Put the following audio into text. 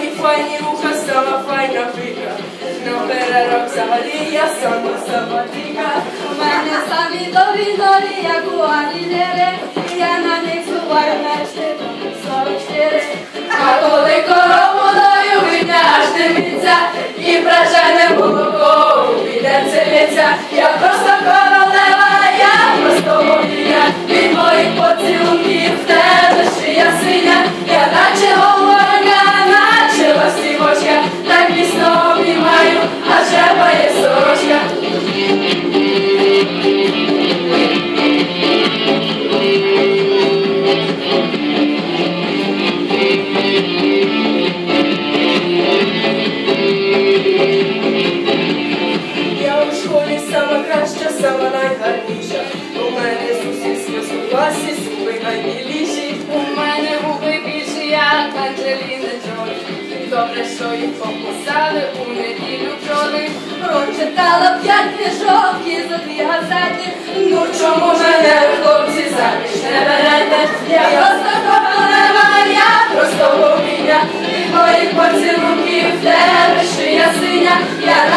файні вуха, сама файна пика. На перерок взагалі я сама самотика. У мене самі довгі ноги, як у Анілєри, я на них зубаю мешти, 44. А коли корову даю, вийде аж дивиться, і прожене молоко, піде целиться. Я просто королева, я просто богиня, від моїх поцілунків в тебе шия синя, я наче сама найгарніша. У мене усіх у класі зуби найбіліші. У мене губи більші, як Анджеліни Джолі. Добре, що їх покусали у неділю бджоли. Прочитала п'ять книжок і за дві газети. Ну чому мене хлопці заміж не берете? Я просто королева, я просто богиня. Від моїх поцілунків тебе шия синя. Я